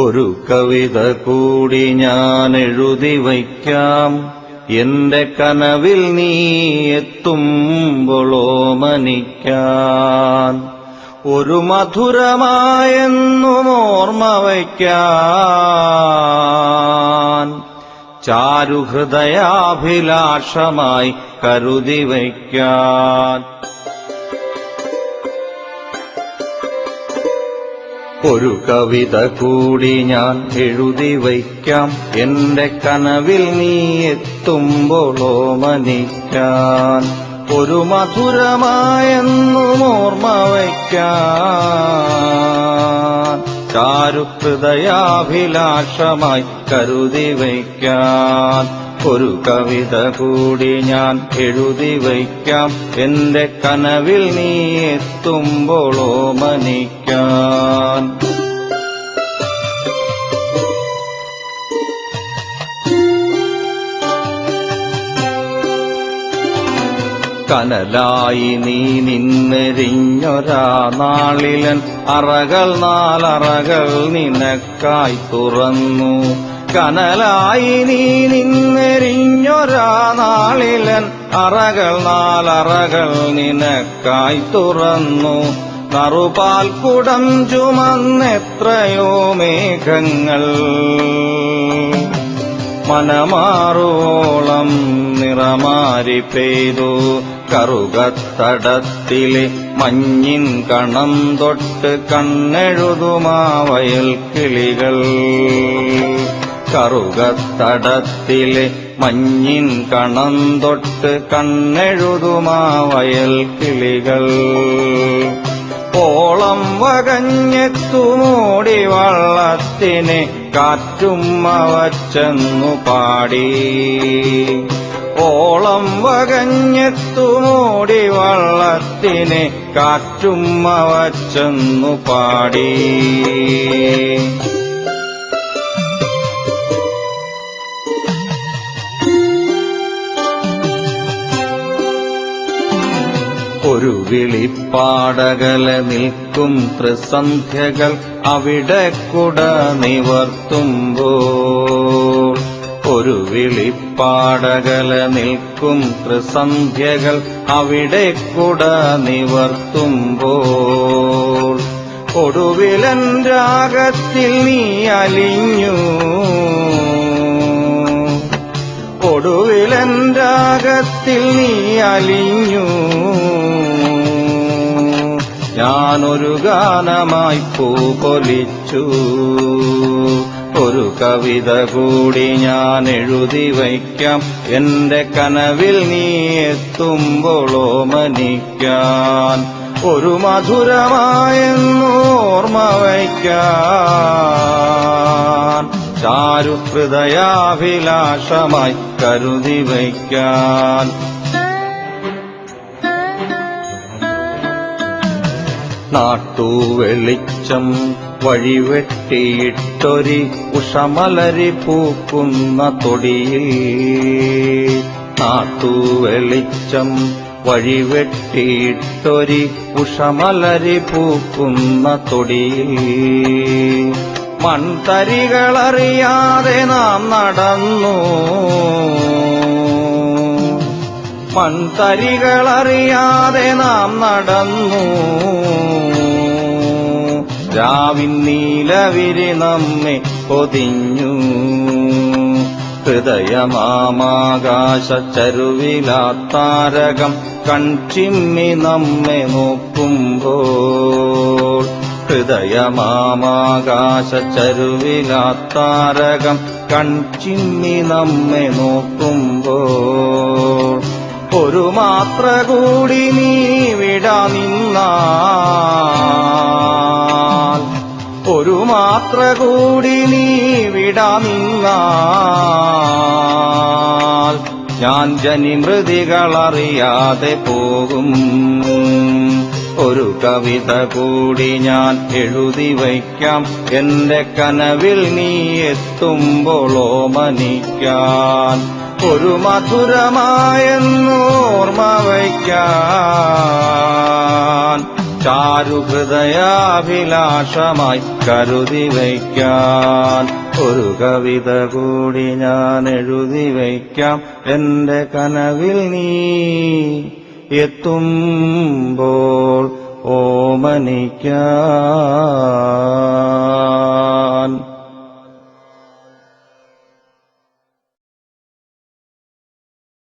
ഒരു കവിത കൂടി ഞാൻ എഴുതി വയ്ക്കാം. എന്റെ കനവിൽ നീ എത്തുമ്പോളോ മനിക്കാൻ. ഒരു മധുരമായെന്നും ഓർമ്മ വയ്ക്കാൻ. ചാരുഹൃദയാഭിലാഷമായി കരുതി വയ്ക്കാൻ. ഒരു കവിത കൂടി ഞാൻ എഴുതി വയ്ക്കാം. എന്റെ കനവിൽ നീ എത്തുമ്പോളോ മനിക്കാൻ ഒരു മധുരമായെന്നും ഓർമ്മ ചാരുഹൃദയാഭിലാഷമായി കരുതി വയ്ക്കാൻ. ഒരു കവിത കൂടി ഞാൻ എഴുതി വയ്ക്കാം. എന്റെ കനവിൽ നീ എത്തുമ്പോളോ മനിക്കാൻ കനലായി നീ നിന്നെരിഞ്ഞൊരാ നാളിലൻ. അറകൾ നാലറകൾ നിനക്കായി തുറന്നു. കനലായി നീ നിന്നെരിഞ്ഞൊരാ നാളിലൻ അറകൾ നാലറകൾ നിനക്കായി തുറന്നു. നറുപാൽ കുടം ചുമന്നെത്രയോ മേഘങ്ങൾ. മനമാറോളം നിറമാരി പെയ്തു. കറുകത്തടത്തിലെ മഞ്ഞിൻ കണം തൊട്ട് കണ്ണെഴുതുമാവയൽ കിളികൾ കറുകത്തടത്തിലെ മഞ്ഞിൻ കണം തൊട്ട് കണ്ണെഴുതുമാ വയൽ കിളികൾ. ഓളം വകഞ്ഞെത്തുമോടി വള്ളത്തിനെ കാറ്റും അവച്ചെന്നു പാടി. ഓളം വകഞ്ഞെത്തുമോടി വള്ളത്തിനെ കാറ്റും അവച്ചെന്നു പാടി. വിളിപ്പാടകല നിൽക്കും ത്രിസന്ധ്യകൾ അവിടെ കുട നിവർത്തുമ്പോൾ. ഒരു വിളിപ്പാടകല നിൽക്കും ത്രിസന്ധ്യകൾ അവിടെ കുട നിവർത്തുമ്പോൾ. ഒടുവിലൻ രാഗത്തിൽ നീ അലിഞ്ഞു. ഒടുവിലൻ രാഗത്തിൽ നീ അലിഞ്ഞു. ഞാനൊരു ഗാനമായി പൂപൊലിച്ചു ഒരു കവിത കൂടി ഞാൻ എഴുതി വയ്ക്കാം. എന്റെ കനവിൽ നീ എത്തുമ്പോളോ മനിക്കാൻ. ഒരു മധുരമായെന്നോർമ്മ വയ്ക്കാൻ. ചാരുഹൃദയാഭിലാഷമായി കരുതി വയ്ക്കാൻ. നാട്ടുവെളിച്ചം വഴിവെട്ടിയിട്ടൊരി ഉഷമലരി പൂക്കുന്ന തൊടിയിൽ. നാട്ടു നാട്ടുവെളിച്ചം വഴിവെട്ടിയിട്ടൊരി ഉഷമലരി പൂക്കുന്ന തൊടിയിൽ. മൺതരികളറിയാതെ നാം നടന്നു. മൺതരികളറിയാതെ നാം നടന്നു. രാവിൻ നീലവിരി നമ്മെ പൊതിഞ്ഞു. ഹൃദയമാകാശ ചരുവിലാത്താരകം കൺചിമ്മി നമ്മെ നോക്കുമ്പോൾ. ഹൃദയമാകാശ ചരുവിലാത്താരകം കൺചിമ്മി നമ്മെ നോക്കുമ്പോൾ. ഒരു മാത്ര കൂടി നീ വിടാ നിന്നാൽ. ഒരു മാത്ര കൂടി നീ വിടാ നിന്നാൽ. ഞാൻ ജനിമൃതികളറിയാതെ പോകും. ഒരു കവിത കൂടി ഞാൻ എഴുതി വയ്ക്കാം. എന്റെ കനവിൽ നീ എത്തുമ്പോളോ മനിക്കാൻ ഒരു മധുരമായെന്നോർമ്മ വയ്ക്കാൻ ചാരുഹൃദയാഭിലാഷമായി കരുതി വയ്ക്കാൻ ഒരു കവിത കൂടി ഞാൻ എഴുതി വയ്ക്കാം എന്റെ കനവിൽ നീ എത്തുമ്പോൾ ഓമനിക്കാം.